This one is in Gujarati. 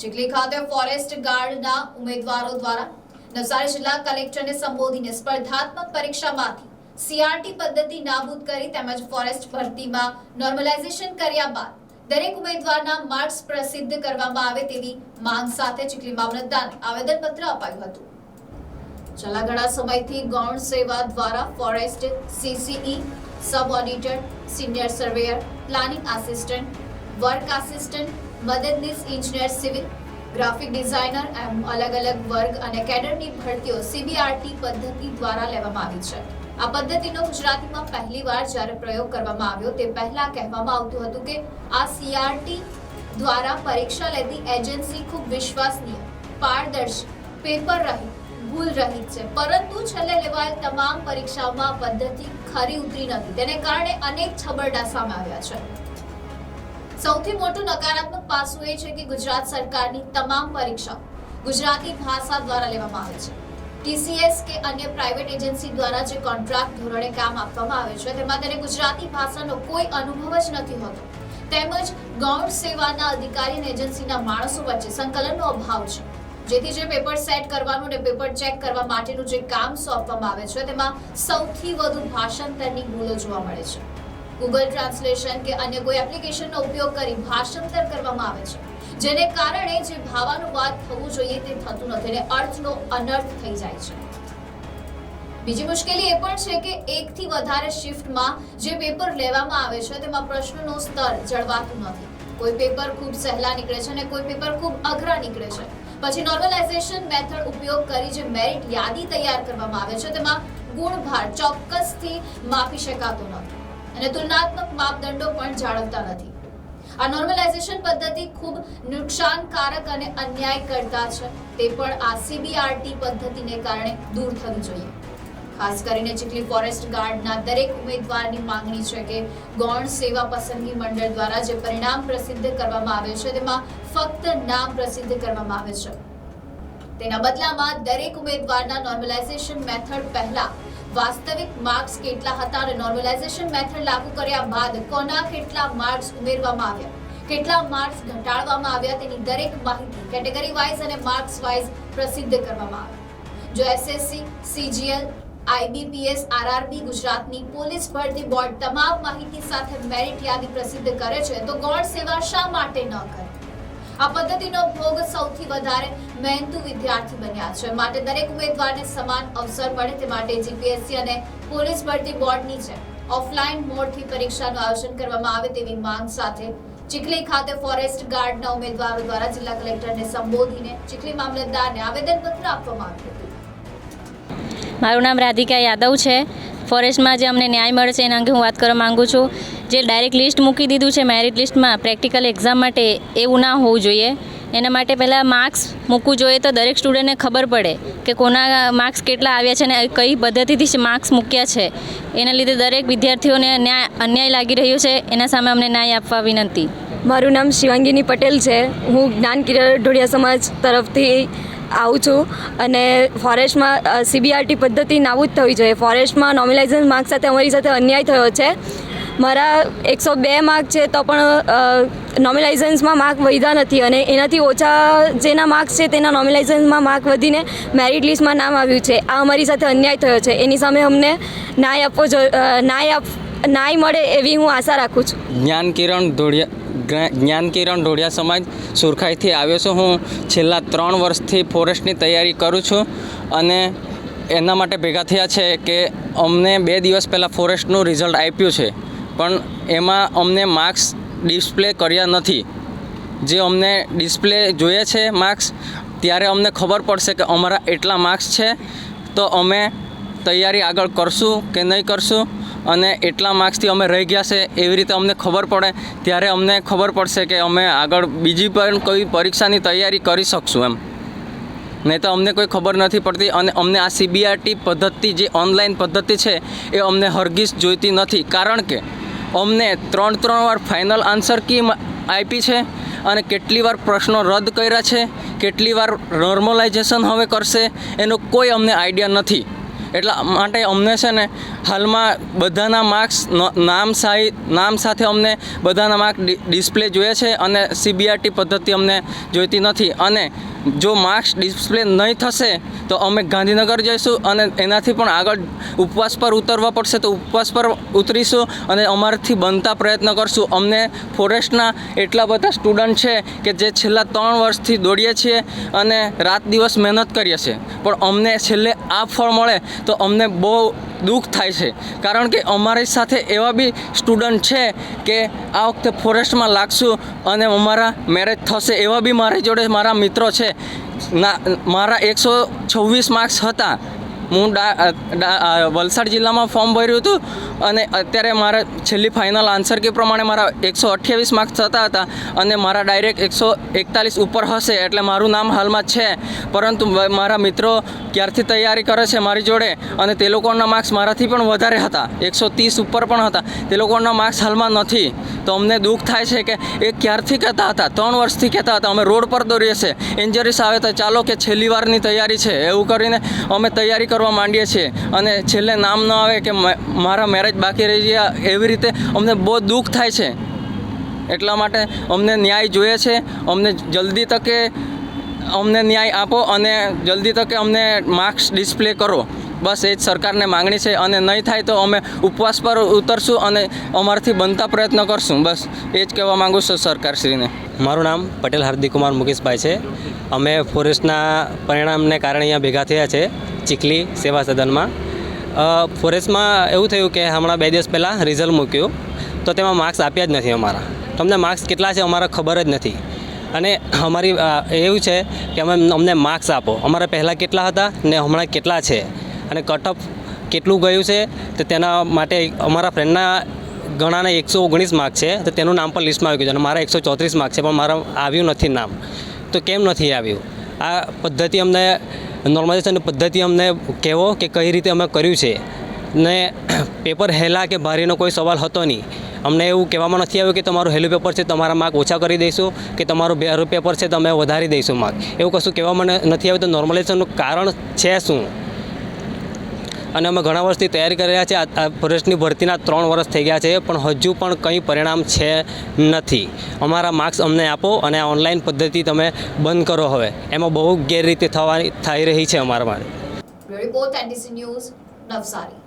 ચીખલી ખાતે ફોરેસ્ટ ગાર્ડના ઉમેદવારો દ્વારા નવસારી જિલ્લા કલેક્ટરને સંબોધીને સ્પર્ધાત્મક પરીક્ષામાંથી સીઆરટી પદ્ધતિ નાબૂદ કરી તેમજ ફોરેસ્ટ ભરતીમાં નોર્મલાઇઝેશન કર્યા બાદ દરેક ઉમેદવારના માર્ક્સ પ્રસિદ્ધ કરવામાં આવે તેવી માંગ સાથે ચીખલીમાં મતદાન આવેદનપત્ર અપાયું હતું. છેલ્લા ઘણા સમયથી ગૌણ સેવા દ્વારા forest C C E sub auditor senior surveyor, planning assistant work assistant મદદનીશ ઇજનેર સિવિલ ગ્રાફિક ડિઝાઇનર એમ અલગ અલગ વર્ગ અને કેડરની ભરતીઓ સીબીઆરટી પદ્ધતિ દ્વારા લેવામાં આવી છે. આ પદ્ધતિનો ગુજરાતીમાં પહેલીવાર જ્યારે પ્રયોગ કરવામાં આવ્યો તે પહેલા કહેવામાં આવતું હતું કે આ સીઆરટી દ્વારા પરીક્ષા લેતી એજન્સી ખૂબ વિશ્વસનીય પારદર્શી પેપર રહિત, ભૂલ રહિત છે. પરંતુ છેલ્લે લેવાયેલ તમામ પરીક્ષાઓમાં પદ્ધતિ ખરી ઉતરી નથી. તેને કારણે અનેક છબરડા સામે આવ્યા છે. સૌથી મોટું નકારાત્મક પાસું એ છે કે ગુજરાત સરકારની તમામ પરીક્ષા ગુજરાતી ભાષા દ્વારા લેવામાં આવે છે. ટીસીએસ કે અન્ય પ્રાઇવેટ એજન્સી દ્વારા જે કોન્ટ્રાક્ટ ધોરણે કામ આપવામાં આવે છે, તેમાં તેને ગુજરાતી ભાષાનો કોઈ અનુભવ જ નથી હોતો. તેમજ ગૌણ સેવાના અધિકારી અને એજન્સીના માણસો વચ્ચે સંકલનનો અભાવ છે. જેથી જે પેપર સેટ કરવાનું અને પેપર ચેક કરવા માટેનું જે કામ સોંપવામાં આવે છે, તેમાં સૌથી વધુ ભાષાંતરની ભૂલો જોવા મળે છે. ગૂગલ ટ્રાન્સલેશન કે અન્ય કોઈ એપ્લિકેશનનો ઉપયોગ કરી ભાષાંતર કરવામાં આવે છે. જેને કારણે જે ભાવાનુવાદ થવું જોઈએ તે થતું નથી અને અર્થનો અનર્થ થઈ જાય છે. બીજી મુશ્કેલી એ પણ છે કે એકથી વધારે શિફ્ટમાં જે પેપર લેવામાં આવે છે તેમાં પ્રશ્નોનું સ્તર જળવાતું નથી. કોઈ પેપર ખૂબ સહેલા નીકળે છે અને કોઈ પેપર ખૂબ અઘરા નીકળે છે. પછી નોર્મલાઇઝેશન મેથડ ઉપયોગ કરી જે મેરિટ યાદી તૈયાર કરવામાં આવે છે તેમાં ગુણભાર ચોક્કસથી માપી શકાતો નથી. અને તુલનાત્મક માપદંડો પણ જાળવતા નથી. આ નોર્મલાઇઝેશન પદ્ધતિ ખૂબ નુકસાનકારક અને અન્યાય કરતા છે. તે પણ આ સીબીઆરટી પદ્ધતિને કારણે દૂર થવી જોઈએ. ખાસ કરીને ચીખલી ફોરેસ્ટ ગાર્ડના દરેક ઉમેદવારની માંગણી છે કે ગૌણ સેવા પસંદગી મંડળ દ્વારા જે પરિણામ પ્રસિદ્ધ કરવામાં આવે છે, તેમાં ફક્ત નામ પ્રસિદ્ધ કરવામાં આવે છે. તેના બદલામાં દરેક ઉમેદવારના નોર્મલાઇઝેશન મેથડ પહેલા વાસ્તવિક માર્ક્સ કેટલા હતા અને નોર્મલાઇઝેશન મેથડ લાગુ કર્યા બાદ કોના કેટલા માર્ક્સ ઉમેરવામાં આવ્યા? કેટલા માર્ક્સ ઘટાડવામાં આવ્યા? તેની દરેક માહિતી કેટેગરી વાઇઝ અને માર્ક્સ વાઇઝ પ્રસિદ્ધ કરવામાં આવી. જો એસએસસી સીજીએલ આઈબીપીએસ આરઆરબી ગુજરાતની પોલીસ ભરતી બોર્ડ તમામ માહિતી સાથે મેરિટ યાદી પ્રસિદ્ધ કરે છે, તો ગૌણ સેવા શા માટે ન કરે? આ પદ્ધતિનો ભોગ સૌથી વધારે મહેનતુ વિદ્યાર્થી બન્યા છે. માટે દરેક ઉમેદવારને સમાન અવસર મળે તે માટે જીપીએસસી અને પોલીસ ભરતી બોર્ડની છે ઓફલાઈન મોડથી પરીક્ષાનું આયોજન કરવામાં આવે તેવી માંગ સાથે ચીખલી ખાતે ફોરેસ્ટ ગાર્ડના ઉમેદવારો દ્વારા જિલ્લા કલેક્ટરને સંબોધીને ચીખલી મામલતદારને આવેદનપત્ર આપવામાં આવ્યું હતું. મારું નામ રાધિકા યાદવ છે. ફોરેસ્ટમાં જે અમને ન્યાય મળે છે એના અંગે હું વાત કરવા માંગુ છું. જે ડાયરેક્ટ લિસ્ટ મૂકી દીધું છે મેરિટ લિસ્ટમાં પ્રેક્ટિકલ એક્ઝામ માટે એવું ના હોવું જોઈએ. એના માટે પહેલાં માર્ક્સ મૂકવું જોઈએ તો દરેક સ્ટુડન્ટને ખબર પડે કે કોના માર્ક્સ કેટલા આવ્યા છે અને કઈ પદ્ધતિથી માર્ક્સ મૂક્યા છે. એના લીધે દરેક વિદ્યાર્થીઓને ન્યાય અન્યાય લાગી રહ્યો છે. એના સામે અમને ન્યાય આપવા વિનંતી. મારું નામ શિવાંગીની પટેલ છે. હું જ્ઞાન કિરણ ઢોળિયા સમાજ તરફથી આવું છું અને ફોરેસ્ટમાં સીબીઆરટી પદ્ધતિ નાવું જ થવી જોઈએ. ફોરેસ્ટમાં નોમિલાઇઝન માર્ક્સ સાથે અમારી સાથે અન્યાય થયો છે. મારા એકસો બે માર્ક છે તો પણ નોમિલાઇઝન્સમાં માર્ક વધ્યા નથી અને એનાથી ઓછા જેના માર્ક્સ છે તેના નોમિલાઇઝન્સમાં માર્ક વધીને મેરિટ લિસ્ટમાં નામ આવ્યું છે. આ અમારી સાથે અન્યાય થયો છે. એની સામે અમને ન્યાય આપવો ન્યાય આપ, ન્યાય મળે એવી હું આશા રાખું છું. જ્ઞાન કિરણ ધોળિયા જ્ઞા- જ્ઞાન કિરણ ઢોળિયા સમાજ સુરખાઈથી આવ્યો છું. હું છેલ્લા ત્રણ વર્ષથી ફોરેસ્ટની તૈયારી કરું છું અને એના માટે ભેગા થયા છે કે અમને બે દિવસ પહેલાં ફોરેસ્ટનું રિઝલ્ટ આપ્યું છે. પણ એમાં અમને માર્ક્સ ડિસ્પ્લે કર્યા નથી. જે અમને ડિસ્પ્લે જોઈએ છે માર્ક્સ, ત્યારે અમને ખબર પડશે કે અમારા એટલા માર્ક્સ છે, તો અમે તૈયારી આગળ કરશું કે નહીં કરશું અને એટલા માર્ક્સથી અમે રહી ગયા છે એવી રીતે અમને ખબર પડે, ત્યારે અમને ખબર પડશે કે અમે આગળ બીજી પણ કોઈ પરીક્ષાની તૈયારી કરી શકશું એમ. નહીં તો અમને કોઈ ખબર નથી પડતી અને અમને આ સીબીઆરટી પદ્ધતિ જે ઓનલાઈન પદ્ધતિ છે, એ અમને હરગીસ જોઈતી નથી. કારણ કે અમને ત્રણ ત્રણ વાર ફાઇનલ આન્સર કી આપી છે અને કેટલી વાર પ્રશ્નો રદ કર્યા છે, કેટલી વાર નોર્મલાઇઝેશન હવે કરશે, એનો કોઈ અમને આઈડિયા નથી. એટલા માટે અમને છે ને, હાલમાં બધાના માર્ક્સ નામ સાહી નામ સાથે અમને બધાના માર્ક ડિસ્પ્લે જોઈએ છે અને સીબીઆરટી પદ્ધતિ અમને જોઈતી નથી. અને જો માર્ક્સ ડિસ્પ્લે નહીં થશે, તો અમે ગાંધીનગર જઈશું અને એનાથી પણ આગળ ઉપવાસ પર ઉતરવા પડશે તો ઉપવાસ પર ઉતરીશું અને અમારાથી બનતા પ્રયત્ન કરશું. અમને ફોરેસ્ટના એટલા બધા સ્ટુડન્ટ છે કે જે છેલ્લા ત્રણ વર્ષથી દોડીએ છીએ અને રાત દિવસ મહેનત કરીએ છીએ. પણ અમને છેલ્લે આ ફળ મળે તો અમને બહુ દુઃખ થાય છે. કારણ કે અમારી સાથે એવા બી સ્ટુડન્ટ છે કે આ વખતે ફોરેસ્ટમાં લાગશું અને અમારા મેરેજ થશે એવા બી મારી જોડે મારા મિત્રો છે. ના, મારા એકસો છવ્વીસ માર્ક્સ હતા. હું વલસાડ જિલ્લામાં ફોર્મ ભર્યું હતું અને અત્યારે મારા છેલ્લી ફાઇનલ આન્સર કે પ્રમાણે મારા એકસો અઠ્યાવીસ માર્ક્સ થતા હતા અને મારા ડાયરેક્ટ એકસો એકતાલીસ ઉપર હશે એટલે મારું નામ હાલમાં છે. પરંતુ મારા મિત્રો ક્યારથી તૈયારી કરે છે મારી જોડે અને તે લોકોના માર્ક્સ મારાથી પણ વધારે હતા. એકસો ત્રીસ ઉપર પણ હતા. તે લોકોના માર્ક્સ હાલમાં નથી. તો અમને દુઃખ થાય છે કે એ ક્યારથી કહેતા હતા? ત્રણ વર્ષથી કહેતા હતા. અમે રોડ પર દોરીએ છીએ. ઇન્જરીસ આવે તો ચાલો કે છેલ્લી વારની તૈયારી છે. એવું કરીને અમે તૈયારી કરવા માંડીએ છીએ. અને છેલ્લે નામ ન આવે કે મારા મેરેજ બાકી રહી ગયા એવી રીતે અમને બહુ દુઃખ થાય છે. એટલા માટે અમને ન્યાય જોઈએ છે. અમને જલ્દી તકે અમને ન્યાય આપો અને જલ્દી તકે અમને માર્ક્સ ડિસ્પ્લે કરો. બસ એ જ સરકારને માંગણી છે અને નહીં થાય તો અમે ઉપવાસ પર ઉતરશું અને અમારાથી બનતા પ્રયત્ન કરશું. બસ એ જ કહેવા માગું છું સરકારશ્રીને. મારું નામ પટેલ હાર્દિક કુમાર મુકેશભાઈ છે. અમે ફોરેસ્ટના પરિણામને કારણે અહીંયા ભેગા થયા છે, ચીખલી સેવા સદનમાં. ફોરેસ્ટમાં એવું થયું કે હમણાં બે દિવસ પહેલાં રિઝલ્ટ મૂક્યું, તો તેમાં માર્ક્સ આપ્યા જ નથી અમારા. તમને માર્ક્સ કેટલા છે અમારા ખબર જ નથી. અને અમારી એવું છે કે અમે અમને માર્ક્સ આપો. અમારા પહેલાં કેટલા હતા ને હમણાં કેટલા છે? અને કટઅપ કેટલું ગયું છે, તો તેના માટે અમારા ફ્રેન્ડના ઘણાને એકસો ઓગણીસ માર્ક છે, તો તેનું નામ પણ લિસ્ટમાં આવી ગયું છે અને મારા એકસો ચોત્રીસ માર્ક છે, પણ મારા આવ્યું નથી નામ. તો કેમ નથી આવ્યું? આ પદ્ધતિ અમને નોર્મલાઇઝેશનની પદ્ધતિ અમને કહેવો કે કઈ રીતે અમે કર્યું છે? ને પેપર હેલા કે ભારીનો કોઈ સવાલ હતો નહીં. અમને એવું કહેવામાં નથી આવ્યું કે તમારું હેલું પેપર છે, તમારા માર્ક ઓછા કરી દઈશું કે તમારું બેરું પેપર છે તમે વધારી દઈશું માર્ક એવું કશું કહેવામાં નથી આવ્યું, તો નોર્મલાઇઝેશનનું કારણ છે શું? અને અમે ઘણા વર્ષથી તૈયારી કરી રહ્યા આ ફોરેસ્ટની ભરતીના ત્રણ વર્ષ થઈ ગયા છે, પણ હજુ પણ કંઈ પરિણામ છે નથી. અમારા માર્ક્સ અમને આપો અને ઓનલાઈન પદ્ધતિ તમે બંધ કરો હવે. એમાં બહુ ગેરરીતિ થવાની થઈ રહી છે અમારા માટે. Report news Navsari